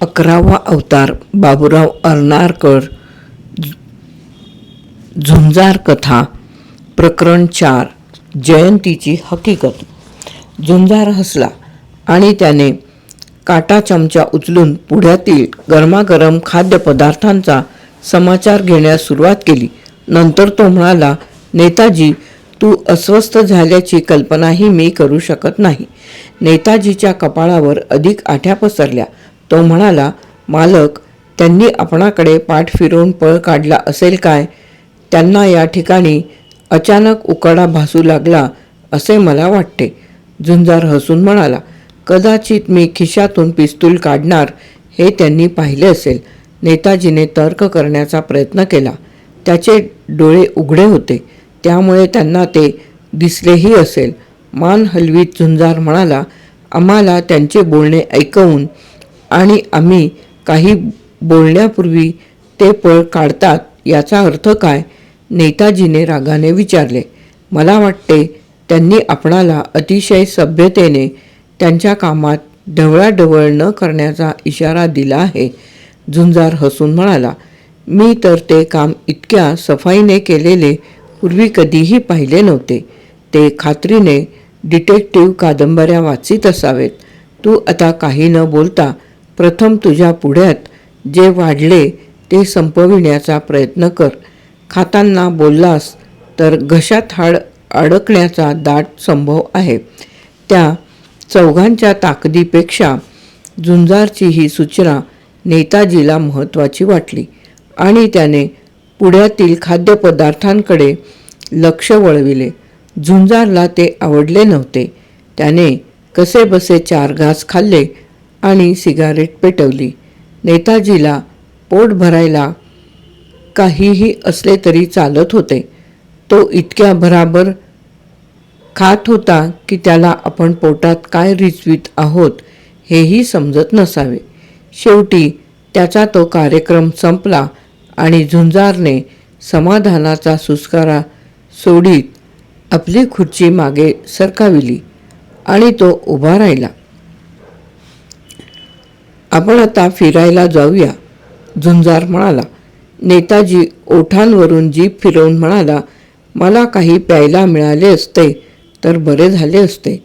अकरावा अवतार बाबूराव अर्नारकर झुंजार कथा प्रकरण चार जयंतीची हकीकत. झुंजार हसला आणि त्याने काटा चमचा उचलून पुढ्यातील गरमागरम खाद्यपदार्थांचा समाचार घेण्यास सुरुवात केली. नंतर तो म्हणाला नेताजी तू अस्वस्थ झाल्याची कल्पनाही मी करू शकत नाही. नेताजीच्या कपाळावर अधिक आठ्या पसरल्या. तो म्हणाला मालक त्यांनी आपणाकडे पाठ फिरवून पळ काढला असेल काय? त्यांना या ठिकाणी अचानक उकाडा भासू लागला असे मला वाटते. झुंजार हसून म्हणाला कदाचित मी खिशातून पिस्तूल काढणार हे त्यांनी पाहिले असेल. नेताजीने तर्क करण्याचा प्रयत्न केला. त्याचे डोळे उघडे होते. त्यामुळे त्यांना ते दिसलेही असेल. मान हलवीत झुंजार म्हणाला आम्हाला त्यांचे बोलणे ऐकवून आणि आम्ही काही बोलण्यापूर्वी ते पळ काढतात याचा अर्थ काय? नेताजीने रागाने विचारले. मला वाटते त्यांनी आपणाला अतिशय सभ्यतेने त्यांच्या कामात ढवळाढवळ न करण्याचा इशारा दिला आहे. झुंजार हसून म्हणाला मी तर ते काम इतक्या सफाईने केलेले पूर्वी कधीही पाहिले नव्हते. ते खात्रीने डिटेक्टिव्ह कादंबऱ्या वाचित असावेत. तू आता काही न बोलता प्रथम तुझ्या पुढ्यात जे वाढले ते संपविण्याचा प्रयत्न कर. खाताना बोललास तर घशात हाड अडकण्याचा दाट संभव आहे. त्या चौघांच्या ताकदीपेक्षा झुंजारची ही सूचना नेताजीला महत्त्वाची वाटली आणि त्याने पुढ्यातील खाद्यपदार्थांकडे लक्ष वळविले. झुंजारला ते आवडले नव्हते. त्याने कसे बसे चार घास खाल्ले आणि सिगारेट पेटवली. नेताजीला पोट भरायला काहीही असले तरी चालत होते. तो इतक्या भराभर खात होता की त्याला आपण पोटात काय रिचवीत आहोत हेही समजत नसावे. शेवटी त्याचा तो कार्यक्रम संपला आणि झुंजारने समाधानाचा सुस्कारा सोडीत आपली खुर्ची मागे सरकाविली आणि तो उभा राहिला. आपण आता फिरायला जाऊया. झुंजार म्हणाला. नेताजी ओठांवरून जीप फिरवून म्हणाला मला काही प्यायला मिळाले असते तर बरे झाले असते.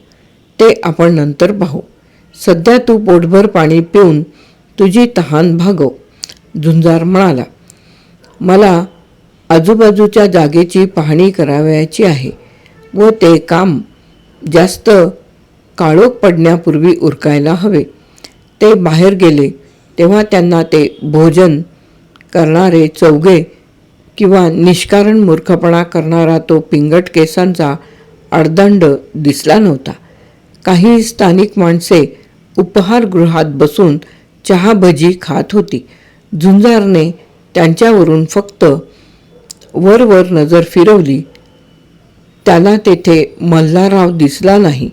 ते आपण नंतर पाहू. सध्या तू पोटभर पाणी पिऊन तुझी तहान भागव. झुंजार म्हणाला मला आजूबाजूच्या जागेची पाहणी करावयाची आहे व ते काम जास्त काळोख पडण्यापूर्वी उरकायला हवे. ते बाहेर गेले तेव्हा त्यांना ते भोजन करणारे चौघे किंवा निष्कारण मूर्खपणा करणारा तो पिंगट केसांचा अडदंड दिसला नव्हता. काही स्थानिक माणसे उपहारगृहात बसून चहा भजी खात होती. झुंजारने त्यांच्यावरून फक्त वरवर नजर फिरवली. त्याला तेथे मल्हारराव दिसला नाही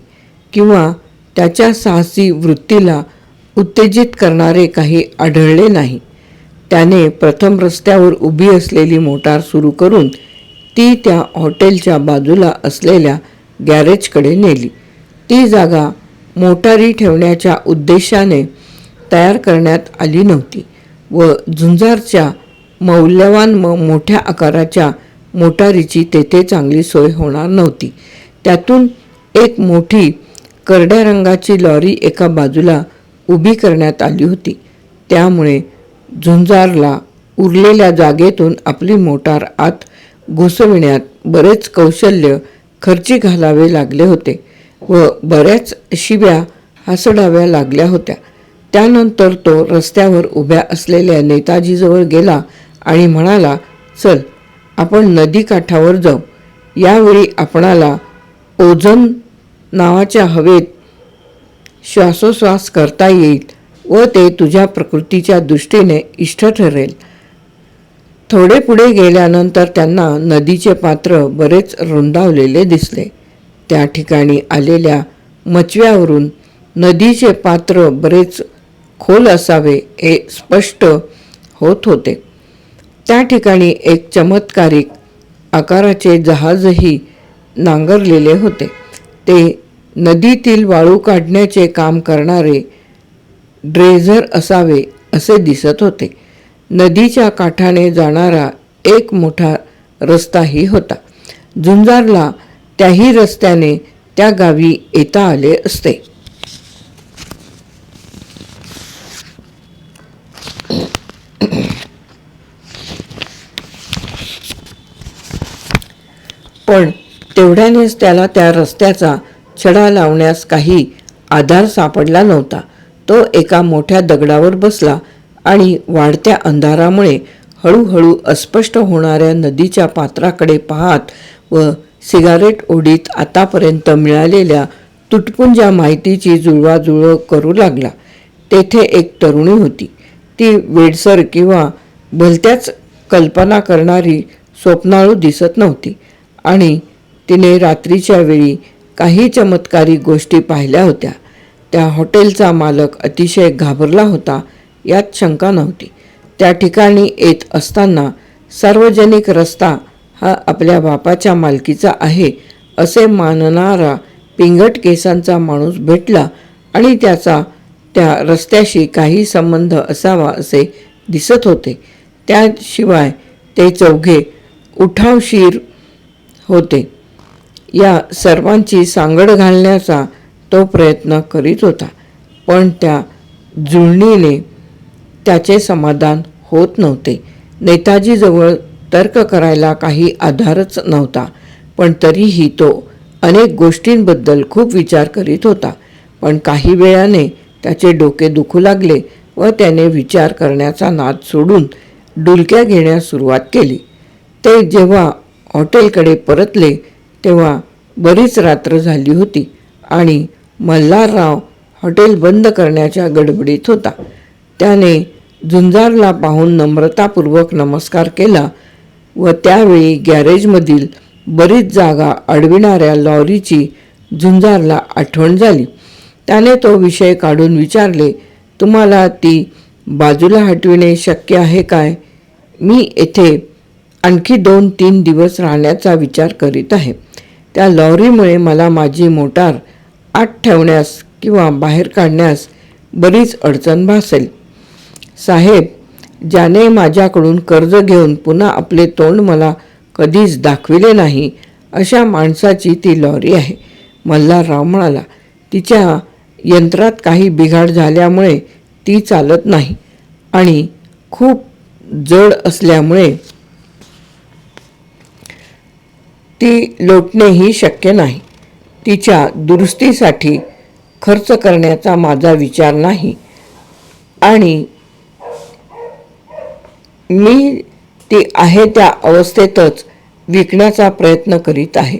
किंवा त्याच्या साहसी वृत्तीला उत्तेजित करणारे काही आढळले नाही. त्याने प्रथम रस्त्यावर उभी असलेली मोटार सुरू करून ती त्या हॉटेलच्या बाजूला असलेल्या गॅरेजकडे नेली. ती जागा मोटारी ठेवण्याच्या उद्देशाने तयार करण्यात आली नव्हती व झुंजारच्या मौल्यवान म मोठ्या आकाराच्या मोटारीची तेथे चांगली सोय होणार नव्हती. त्यातून एक मोठी करड्या रंगाची लॉरी एका बाजूला उभी करण्यात आली होती. त्यामुळे झुंजारला उरलेल्या जागेतून आपली मोटार आत घुसविण्यात बरेच कौशल्य खर्ची घालावे लागले होते व बऱ्याच शिव्या हसडाव्या लागल्या होत्या. त्यानंतर तो रस्त्यावर उभ्या असलेल्या नेताजीजवळ गेला आणि म्हणाला चल आपण नदीकाठावर जाऊ. यावेळी आपणाला ओझन नावाच्या हवेत श्वासोश्वास करता येईल व ते तुझ्या प्रकृतीच्या दृष्टीने इष्ट ठरेल. थोडे पुढे गेल्यानंतर त्यांना नदीचे पात्र बरेच रुंदावलेले दिसले. त्या ठिकाणी आलेल्या मचव्यावरून नदीचे पात्र बरेच खोल असावे हे स्पष्ट होत होते. त्या ठिकाणी एक चमत्कारिक आकाराचे जहाजही नांगरलेले होते. ते नदीतील वाळू काढण्याचे काम करणारे ड्रेझर असावे असे दिसत होते. नदीच्या काठाने जाणारा एक मोठा रस्ताही होता. झुंजारला त्याही रस्त्याने त्या गावी येता आले असते. पण तेवढ्यानेच त्याला त्या रस्त्याचा छडा लावण्यास काही आधार सापडला नव्हता. तो एका मोठ्या दगडावर बसला आणि वाढत्या अंधारामुळे हळूहळू अस्पष्ट होणाऱ्या नदीच्या पात्राकडे पाहत व सिगारेट ओढीत आतापर्यंत मिळालेल्या तुटपुंज्या माहितीची जुळवाजुळव करू लागला. तेथे एक तरुणी होती. ती वेडसर किंवा भलत्याच कल्पना करणारी स्वप्नाळू दिसत नव्हती आणि तिने रात्रीच्या वेळी काही चमत्कारी गोष्टी पाहिल्या होत्या. त्या हॉटेलचा मालक अतिशय घाबरला होता यात शंका नव्हती. त्या ठिकाणी येत असताना सार्वजनिक रस्ता हा आपल्या बापाच्या मालकीचा आहे असे मानणारा पिंगट केसांचा माणूस भेटला आणि त्याचा त्या रस्त्याशी काही संबंध असावा असे दिसत होते. त्याशिवाय ते चौघे उठावशीर होते. या सर्वांची सांगड घालण्याचा तो प्रयत्न करीत होता. पण त्या जुळणीने त्याचे समाधान होत नव्हते. नेताजीजवळ तर्क करायला काही आधारच नव्हता पण तरीही तो अनेक गोष्टींबद्दल खूप विचार करीत होता. पण काही वेळाने त्याचे डोके दुखू लागले व त्याने विचार करण्याचा नाद सोडून डुलक्या घेण्यास सुरुवात केली. ते जेव्हा हॉटेलकडे परतले तेव्हा बरीच रात्र झाली होती आणि मल्हारराव हॉटेल बंद करण्याच्या गडबडीत होता. त्याने झुंजारला पाहून नम्रतापूर्वक नमस्कार केला व त्यावेळी गॅरेजमधील बरीच जागा अडविणाऱ्या लॉरीची झुंजारला आठवण झाली. त्याने तो विषय काढून विचारले तुम्हाला ती बाजूला हटविणे शक्य आहे काय? मी येथे आणखी दोन तीन दिवस राहण्याचा विचार करीत आहे. त्या लॉरीमुळे मला माझी मोटार आत ठेवण्यास किंवा बाहेर काढण्यास बरीच अडचण भासेल. साहेब ज्याने माझ्याकडून कर्ज घेऊन पुन्हा आपले तोंड मला कधीच दाखविले नाही अशा माणसाची ती लॉरी आहे. मल्हारराव म्हणाला तिच्या यंत्रात काही बिघाड झाल्यामुळे ती चालत नाही आणि खूप जड असल्यामुळे ती लोटणेही शक्य नाही. तिच्या दुरुस्तीसाठी खर्च करण्याचा माझा विचार नाही. आणि मी ती आहे त्या अवस्थेतच विकण्याचा प्रयत्न करीत आहे.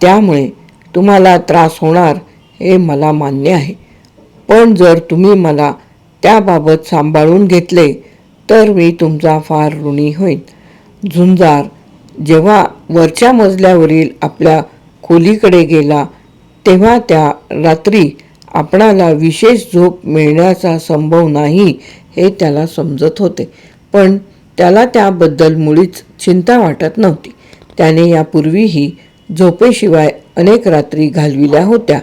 त्यामुळे तुम्हाला त्रास होणार हे मला मान्य आहे. पण जर तुम्ही मला त्याबाबत सांभाळून घेतले तर मी तुमचा फार ऋणी होईन. झुंजार जेव्हा वरच्या मजल्यावरील आपल्या खोलीकडे गेला तेव्हा त्या रात्री आपणाला विशेष झोप मिळण्याचा संभव नाही हे त्याला समजत होते. पण त्याला त्याबद्दल मुळीच चिंता वाटत नव्हती. त्याने यापूर्वीही झोपेशिवाय अनेक रात्री घालविल्या होत्या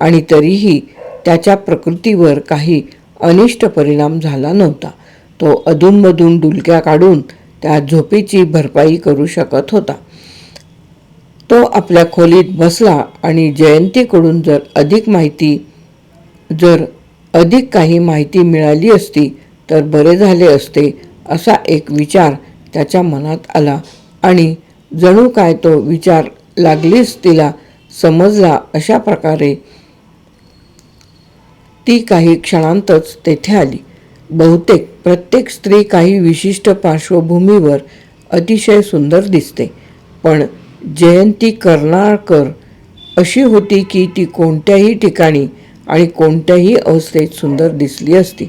आणि तरीही त्याच्या प्रकृतीवर काही अनिष्ट परिणाम झाला नव्हता. तो अधूनमधून डुलक्या काढून त्या झोपेची भरपाई करू शकत होता. तो आपल्या खोलीत बसला आणि जयंतीकडून जर अधिक माहिती जर अधिक काही माहिती मिळाली असती तर बरे झाले असते असा एक विचार त्याच्या मनात आला आणि जणू काय तो विचार लागलीच तिला समजला अशा प्रकारे ती काही क्षणांतच तेथे आली. बहुतेक प्रत्येक स्त्री काही विशिष्ट पार्श्वभूमीवर अतिशय सुंदर दिसते. पण जयंती कर्नाळकर अशी होती की ती कोणत्याही ठिकाणी आणि कोणत्याही अवस्थेत सुंदर दिसली असती.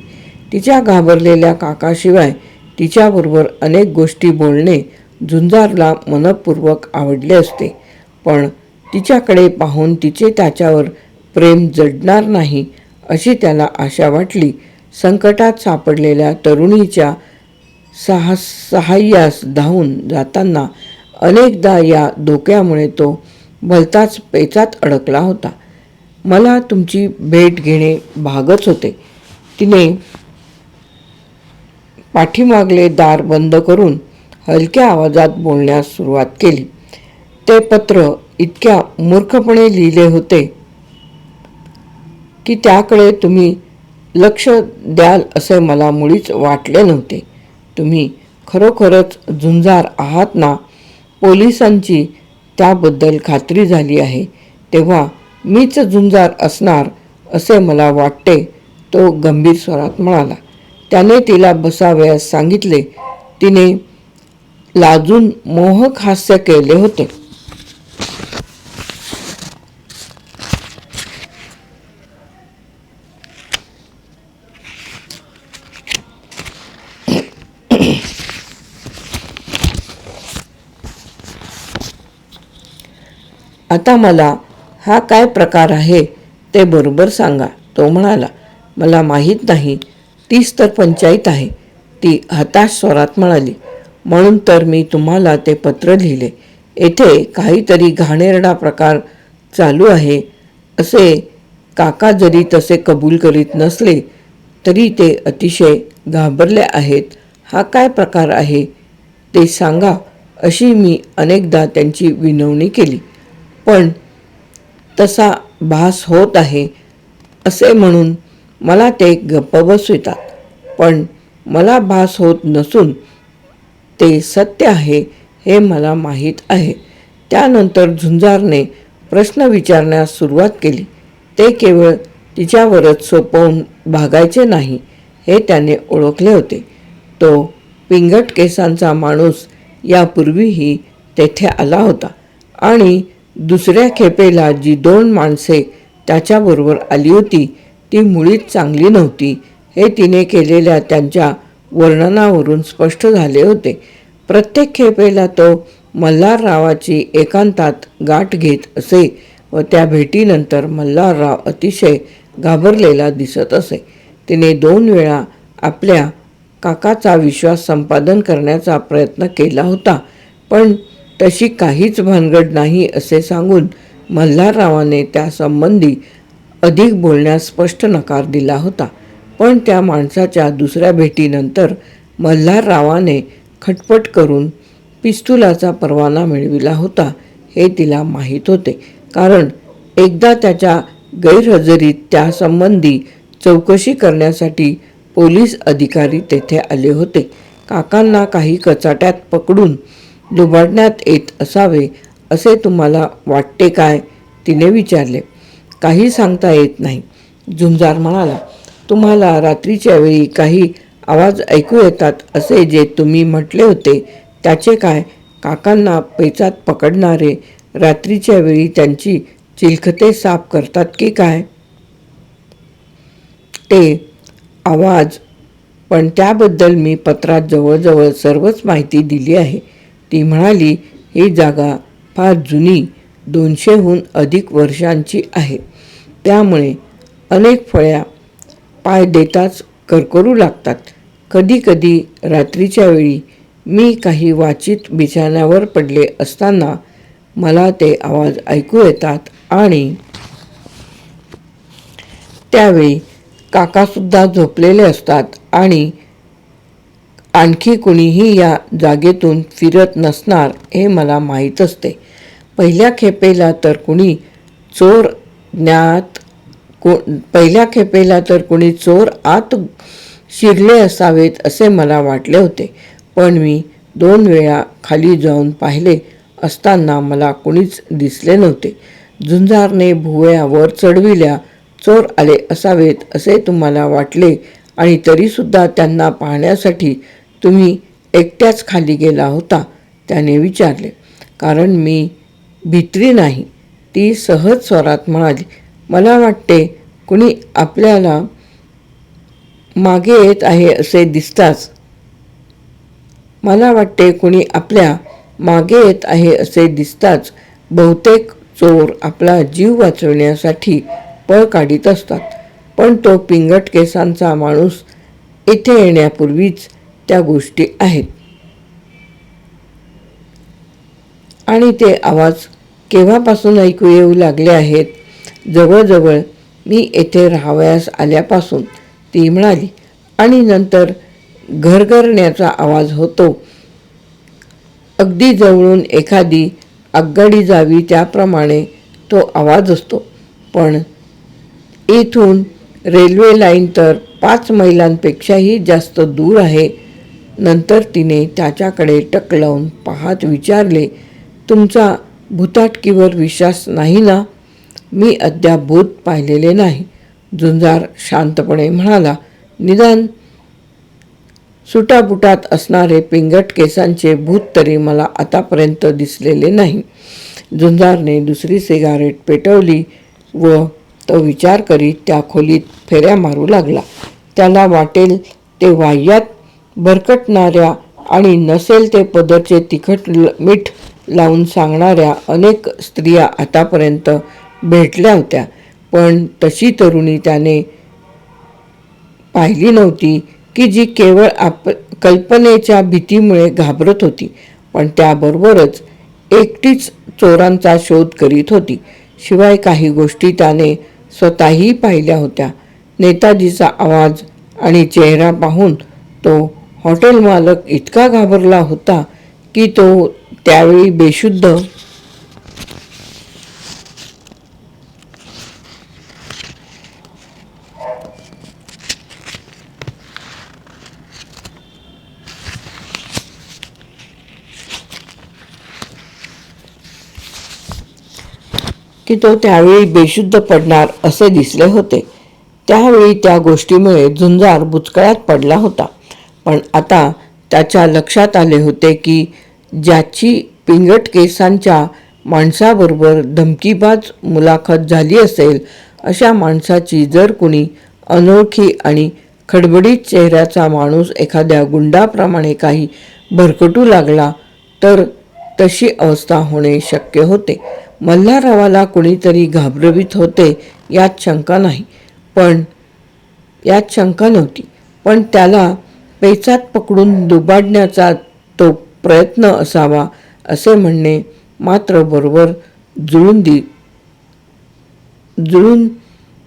तिच्या घाबरलेल्या काकाशिवाय तिच्याबरोबर अनेक गोष्टी बोलणे झुंजारला मनपूर्वक आवडले असते. पण तिच्याकडे पाहून तिचे त्याच्यावर प्रेम जडणार नाही अशी त्याला आशा वाटली. संकटात सापडलेल्या तरुणीच्या सहा सहाय्यास धावून जाताना अनेकदा या धोक्यामुळे तो भलताच पेचात अडकला होता. मला तुमची भेट घेणे भागच होते. तिने पाठीमागले दार बंद करून हलक्या आवाजात बोलण्यास सुरुवात केली. ते पत्र इतक्या मूर्खपणे लिहिले होते की त्याकडे तुम्ही लक्ष द्याल असे मला मुळीच वाटले नव्हते. तुम्ही खरोखरच झुंजार आहात ना? पोलिसांची त्याबद्दल खात्री झाली आहे. तेव्हा मीच झुंजार असणार असे मला वाटते तो गंभीर स्वरात म्हणाला. त्याने तिला बसावयास सांगितले. तिने लाजून मोहक हास्य केले होते. आता मला हा काय प्रकार आहे ते बरोबर सांगा. तो म्हणाला मला माहीत नाही. तीच तर पंचायत आहे. ती हताश स्वरात म्हणाली म्हणून तर मी तुम्हाला ते पत्र लिहिले. येथे काहीतरी घाणेरडा प्रकार चालू आहे. असे काका जरी तसे कबूल करीत नसले तरी ते अतिशय घाबरले आहेत. हा काय प्रकार आहे ते सांगा. अशी मी अनेकदा त्यांची विनवणी केली. पण तसा भास होत आहे असे म्हणून मला ते गप्प बसवितात. पण मला भास होत नसून ते सत्य आहे हे मला माहीत आहे. त्यानंतर झुंजारने प्रश्न विचारण्यास सुरुवात केली. ते केवळ तिच्यावरच सोपवून भागायचे नाही हे त्याने ओळखले होते. तो पिंगट केसांचा माणूस यापूर्वीही तेथे आला होता आणि दुसऱ्या खेपेला जी दोन माणसे त्याच्याबरोबर आली होती ती मुळीच चांगली नव्हती. हे तिने केलेल्या त्यांच्या वर्णनावरून स्पष्ट झाले होते. प्रत्येक खेपेला तो मल्हाररावाची एकांतात गाठ घेत असे व त्या भेटीनंतर मल्हारराव अतिशय घाबरलेला दिसत असे. तिने दोन वेळा आपल्या काकाचा विश्वास संपादन करण्याचा प्रयत्न केला होता पण तशी काहीच भानगड नाही असे सांगून मल्हाररावाने त्यासंबंधी अधिक बोलण्यास स्पष्ट नकार दिला होता. पण त्या माणसाच्या दुसऱ्या भेटीनंतर मल्हाररावाने खटपट करून पिस्तुलाचा परवाना मिळविला होता हे तिला माहीत होते. कारण एकदा त्याच्या गैरहजेरीत त्यासंबंधी चौकशी करण्यासाठी पोलीस अधिकारी तेथे आले होते. काकांना काही कचाट्यात पकडून लुबाडण्यात येत असावे असे तुम्हाला वाटते काय? तिने विचारले. काही सांगता येत नाही. झुंजार म्हणाला तुम्हाला रात्रीच्या वेळी काही आवाज ऐकू येतात असे जे तुम्ही म्हटले होते त्याचे काय? काकांना पेचात पकडणारे रात्रीच्या वेळी त्यांची चिलखते साफ करतात की काय? ते आवाज पण त्याबद्दल मी पत्रात जवळजवळ सर्वच माहिती दिली आहे. ती म्हणाली ही जागा फार जुनी दोनशेहून अधिक वर्षांची आहे. त्यामुळे अनेक फळ्या पाय देताच करकरू लागतात. कधीकधी रात्रीच्या वेळी मी काही वाचित बिछाण्यावर पडले असताना मला ते आवाज ऐकू येतात आणि त्यावेळी काकासुद्धा झोपलेले असतात आणि आणखी कुणीही या जागेतून फिरत नसणार हे मला माहीत असते. पहिल्या खेपेला तर कुणी चोर ज्ञात को पहिल्या खेपेला तर कुणी चोर आत शिरले असावेत असे मला वाटले होते. पण मी दोन वेळा खाली जाऊन पाहिले असताना मला कुणीच दिसले नव्हते. झुंजारने भुवया वर चढविल्या चोर आले असावेत असे तुम्हाला वाटले आणि तरीसुद्धा त्यांना पाहण्यासाठी तुम्ही एकट्याच खाली गेला होता त्याने विचारले. कारण मी भित्री नाही. ती सहज स्वरात म्हणाली मला वाटते कुणी आपल्याला मागे येत आहे असे दिसताच. मला वाटते कुणी आपल्या मागे येत आहे असे दिसताच. बहुतेक चोर आपला जीव वाचवण्यासाठी पळ काढीत असतात. पण तो पिंगट केसांचा माणूस इथे येण्यापूर्वीच त्या गोष्टी आहेत. आणि ते आवाज केव्हापासून ऐकू येऊ लागले आहेत? जवळजवळ मी येथे राहावयास आल्यापासून ती म्हणाली आणि नंतर घरघरण्याचा आवाज होतो. अगदी जवळून एखादी आगगाडी जावी त्याप्रमाणे तो आवाज असतो. पण इथून रेल्वे लाईन तर पाच मैलांपेक्षाही जास्त दूर आहे. नंतर तिने त्याच्याकडे टक लावून पाहत विचारले तुमचा भूताटकीवर विश्वास नाही ना? मी अद्याप भूत पाहिलेले नाही. झुंजार शांतपणे म्हणाला निदान सुटाबुटात असणारे पिंगट केसांचे भूत तरी मला आतापर्यंत दिसलेले नाही. झुंजारने दुसरी सिगारेट पेटवली व तो विचार करीत त्या खोलीत फेऱ्या मारू लागला. त्याला वाटेल ते वाह्यात भरकटणाऱ्या आणि नसेल ते पदरचे तिखट मीठ लावून सांगणाऱ्या अनेक स्त्रिया आतापर्यंत भेटल्या होत्या. पण तशी तरुणी त्याने पाहिली नव्हती की जी केवळ आप कल्पनेच्या भीतीमुळे घाबरत होती पण त्याबरोबरच एकटीच चोरांचा शोध करीत होती. शिवाय काही गोष्टी त्याने स्वतःही पाहिल्या होत्या. नेताजीचा आवाज आणि चेहरा पाहून तो हॉटेल मालक इतका घाबरला होता की तो त्यावेळी बेशुद्ध की तो त्यावेळी बेशुद्ध पडणार असे दिसले होते. त्यावेळी त्या गोष्टीमुळे झुंजार बुचकळ्यात पडला होता. पण आता त्याच्या लक्षात आले होते की ज्याची पिंगट केसांच्या माणसाबरोबर धमकीबाज मुलाखत झाली असेल अशा माणसाची जर कुणी अनोळखी आणि खडबडीत चेहऱ्याचा माणूस एखाद्या गुंडाप्रमाणे काही भरकटू लागला तर तशी अवस्था होणे शक्य होते. मल्हाररावाला कुणीतरी घाबरवित होते यात शंका नाही पण यात शंका नव्हती. पण त्याला पेचात पकडून दुबाडण्याचा तो प्रयत्न असावा असे म्हणणे मात्र बरोबर जुळून दि जुळून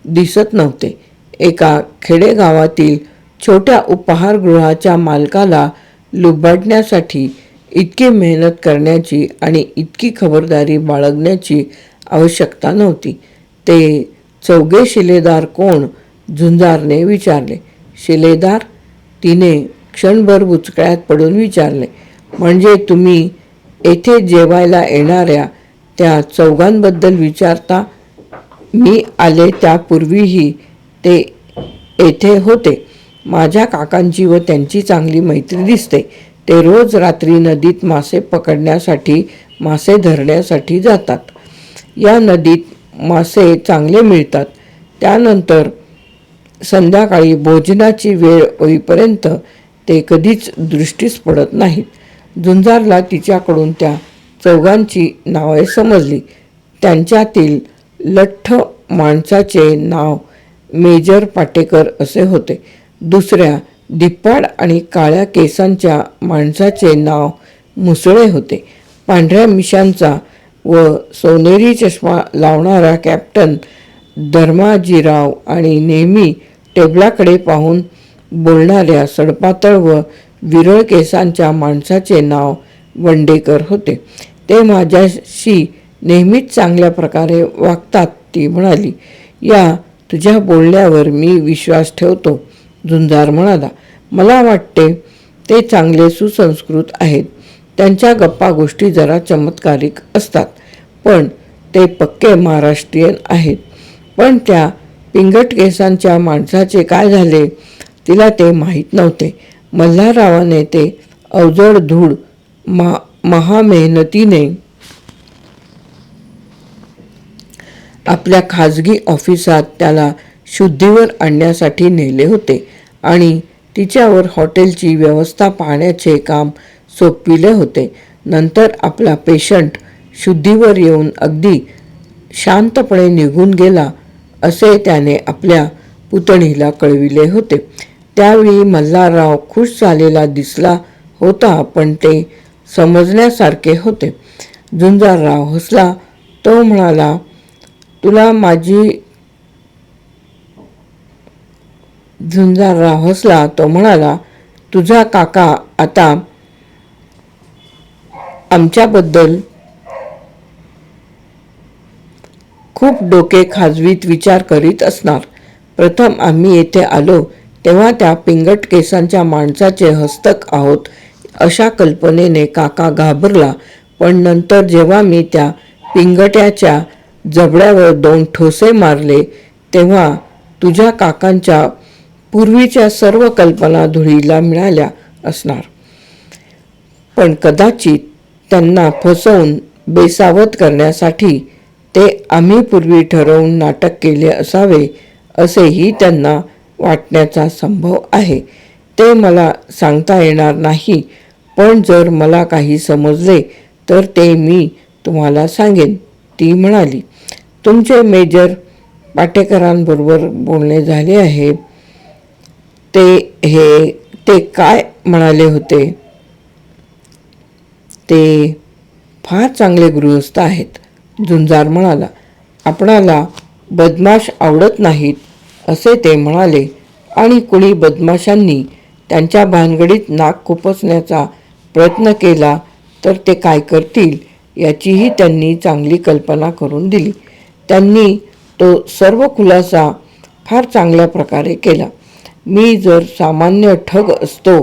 दिसत नव्हते. एका खेडेगावातील छोट्या उपहारगृहाच्या मालकाला लुबाडण्यासाठी इतकी मेहनत करण्याची आणि इतकी खबरदारी बाळगण्याची आवश्यकता नव्हती. ते चौघे शिलेदार कोण? झुंजारने विचारले. शिलेदार? तिने क्षणभर बुचकळ्यात पडून विचारले म्हणजे तुम्ही येथे जेवायला येणाऱ्या त्या चौघांबद्दल विचारता? मी आले त्यापूर्वीही ते येथे होते. माझ्या काकांची व त्यांची चांगली मैत्री दिसते. ते रोज रात्री नदीत मासे पकडण्यासाठी मासे धरण्यासाठी जातात. या नदीत मासे चांगले मिळतात. त्यानंतर संध्याकाळी भोजनाची वेळ होईपर्यंत ते कधीच दृष्टीस पडत नाहीत. झुंजारला तिच्याकडून त्या चौघांची नावे समजली. त्यांच्यातील लठ्ठ माणसाचे नाव मेजर पाटेकर असे होते. दुसऱ्या दिप्पाड आणि काळ्या केसांच्या माणसाचे नाव मुसळे होते. पांढऱ्या मिशांचा व सोनेरी चष्मा लावणारा कॅप्टन धर्माजीराव आणि नेहमी टेबलाकडे पाहून बोलणाऱ्या सडपातळ व विरळ केसांच्या माणसाचे नाव वंडेकर होते. ते माझ्याशी नेहमीच चांगल्या प्रकारे वागतात ती म्हणाली या तुझ्या बोलण्यावर मी विश्वास ठेवतो झुंजार म्हणाला. मला वाटते ते चांगले सुसंस्कृत आहेत. त्यांच्या गप्पा गोष्टी जरा चमत्कारिक असतात पण ते पक्के महाराष्ट्रीयन आहेत. पण त्या पिंगट केसांच्या माणसाचे काय झाले तिला ते माहीत नव्हते. मल्हाररावाने ते अवजड धूळ मा महामेहनतीने आपल्या खाजगी ऑफिसात त्याला शुद्धीवर आणण्यासाठी नेले होते आणि तिच्यावर हॉटेलची व्यवस्था पाहण्याचे काम सोपविले होते. नंतर आपला पेशंट शुद्धीवर येऊन अगदी शांतपणे निघून गेला असे त्याने आपल्या पुतणीला कळविले होते. त्यावेळी मल्हारराव खुश झालेला दिसला होता पण ते समजण्यासारखे होते. झुंजारराव हसला. तो म्हणाला तुला माझी झुंजारराव हसला. तो म्हणाला तुझा काका आता आमच्याबद्दल खूप डोके खाजवीत विचार करीत असणार. प्रथम आम्ही येथे आलो तेव्हा त्या पिंगट केसांच्या माणसाचे हस्तक आहोत अशा कल्पनेने काका घाबरला. पण नंतर जेव्हा मी त्या पिंगट्याच्या जबड्यावर दोन ठोसे मारले तेव्हा तुझ्या काकांच्या पूर्वीच्या सर्व कल्पना धुळीला मिळाल्या असणार. पण कदाचित त्यांना फसवून बेसावत करण्यासाठी ते आम्ही पूर्वी ठरवून नाटक केले असावे असेही त्यांना वाटण्याचा संभव आहे. ते मला सांगता येणार नाही पण जर मला काही समजले तर ते मी तुम्हाला सांगेन ती म्हणाली. तुमचे मेजर पाटेकरांबरोबर बोलणे झाले आहे. ते हे ते काय म्हणाले होते? ते फार चांगले गृहस्थ आहेत. झुंजार म्हणाला आपणाला बदमाश आवडत नाहीत असे ते म्हणाले. आणि कुणी बदमाशांनी त्यांच्या भानगडीत नाक खुपसण्याचा प्रयत्न केला तर ते काय करतील याचीही त्यांनी चांगली कल्पना करून दिली. त्यांनी तो सर्व खुलासा फार चांगल्या प्रकारे केला. मी जर सामान्य ठग असतो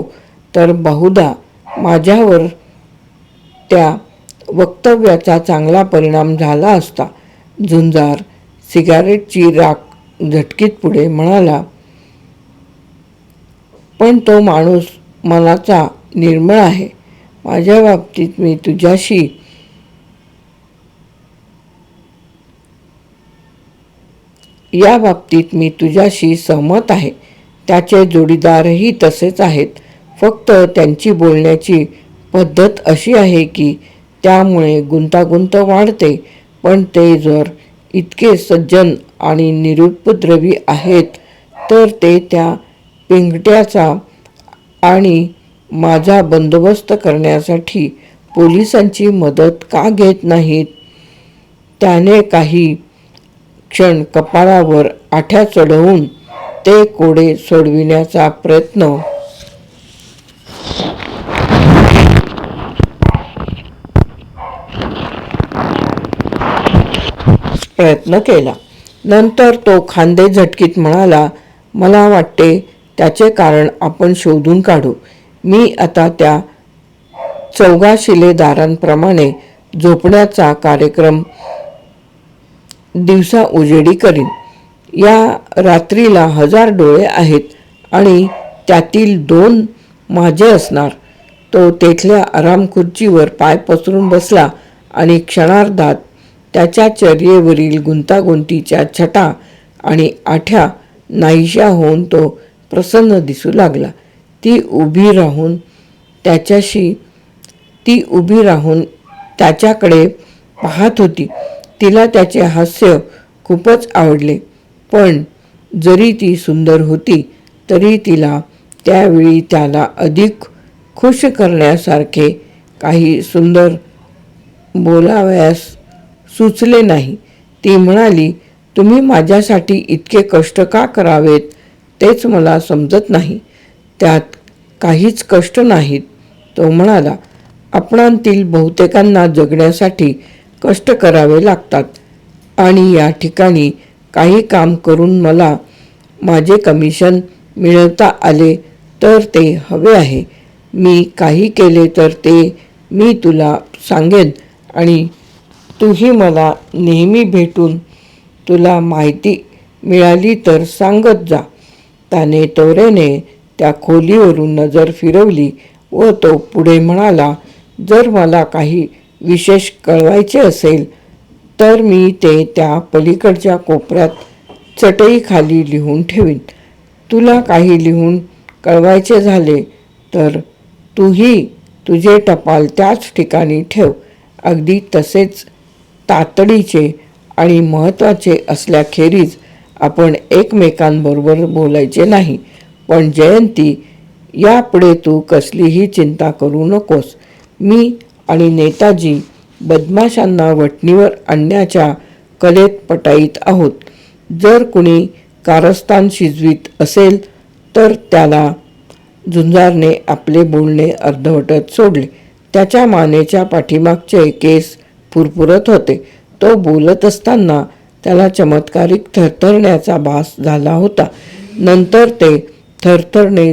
तर बहुधा माझ्यावर त्या वक्तव्याचा चांगला परिणाम झाला असता. झुंजार सिगारेटची राख झटकीत पुढे म्हणाला पण तो माणूस मनाचा निर्मळ आहे. माझ्या बाबतीत मी तुझ्याशी या बाबतीत मी तुझ्याशी सहमत आहे. त्याचे जोडीदारही तसेच आहेत. फक्त त्यांची बोलण्याची पद्धत अशी आहे की त्यामुळे गुंतागुंत वाढते पण ते जर इतके सज्जन आणि निरुपद्रवी आहेत तर ते त्या पिंगट्याचा आणि माझा बंदोबस्त करण्यासाठी पोलिसांची मदत का घेत नाहीत? त्याने काही क्षण कपाळावर आठ्या चढवून ते कोडे सोडविण्याचा प्रयत्न प्रयत्न केला. नंतर तो खांदे झटकीत म्हणाला मला वाटते त्याचे कारण आपण शोधून काढू. मी आता त्या चौघा शिलेदारांप्रमाणे झोपण्याचा कार्यक्रम दिवसा उजेडी करीन. या रात्रीला हजार डोळे आहेत आणि त्यातील दोन माझे असणार. तो तेथल्या आराम खुर्चीवर पाय पसरून बसला आणि क्षणार्धात त्याच्या चर्येवरील गुंतागुंतीच्या छटा आणि आठ्या नाहीशा होऊन तो प्रसन्न दिसू लागला. ती उभी राहून त्याच्याशी ती उभी राहून त्याच्याकडे पाहत होती. तिला त्याचे हास्य खूपच आवडले. पण जरी ती सुंदर होती तरी तिला त्यावेळी त्याला अधिक खुश करण्यासारखे काही सुंदर बोलावयास सुचले नाही. ती म्हणाली तुम्ही माझ्यासाठी इतके कष्ट का करावेत? तेच मला समजत नाही. त्यात काहीच कष्ट नाहीत. तो म्हणाला आपणांतील बहुतेकांना जगण्यासाठी कष्ट करावे लागतात आणि या ठिकाणी काही काम करून मला माझे कमिशन मिळवता आले तर ते हवे आहे. मी काही केले तर ते मी तुला सांगेन आणि तूही मला नेहमी भेटून तुला माहिती मिळाली तर सांगत जा. त्याने तोऱ्याने त्या खोलीवरून नजर फिरवली व तो पुढे म्हणाला जर मला काही विशेष कळवायचे असेल तर मी ते त्या पलीकडच्या कोपऱ्यात चटईखाली लिहून ठेवीन. तुला काही लिहून कळवायचे झाले तर तूही तुझे टपाल त्याच ठिकाणी ठेव. अगदी तसेच तातडीचे आणि महत्त्वाचे असल्याखेरीज आपण एकमेकांबरोबर बोलायचे नाही. पण जयंती यापुढे तू कसलीही चिंता करू नकोस. मी आणि नेताजी बदमाशांना वटणीवर आणण्याच्या कलेत पटाईत आहोत. जर कुणी कारस्थान शिजवीत असेल तर त्याला झुंजारने आपले बोलणे अर्धवटत सोडले. त्याच्या मानेच्या पाठीमागचे केस पुरपुरत होते. तो बोलत असताना त्याला चमत्कारिक थरथरण्याचा भास झाला होता. नंतर ते थरथरणे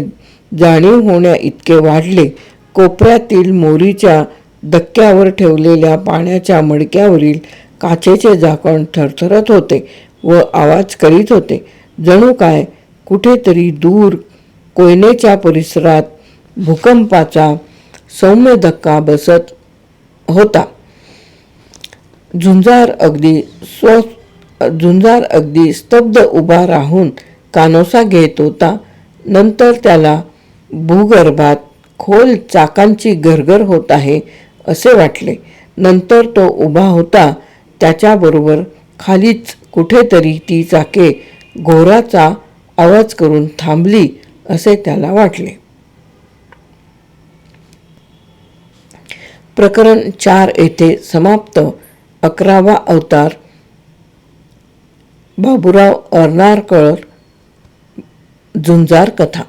जाणीव होण्या इतके वाढले. कोपऱ्यातील मोरीच्या धक्क्यावर ठेवलेल्या पाण्याच्या मडक्यावरील काचेचे झाकण थरथरत होते व आवाज करीत होते. जणू काय? कुठेतरी दूर कोयनेच्या परिसरात भूकंपाचा सौम्य धक्का बसत होता. झुंजार अगदी स्व झुंजार अगदी स्तब्ध उभा राहून कानोसा घेत होता. नंतर त्याला भूगर्भात खोल चाकांची घरघर होत आहे असे वाटले. नंतर तो उभा होता. त्याच्याबरोबर खालीच कुठेतरी ती चाके घोराचा आवाज करून थांबली असे त्याला वाटले. प्रकरण चार येथे समाप्त. अकरावा अवतार. बाबुराव अर्नारकर झुंजार कथा.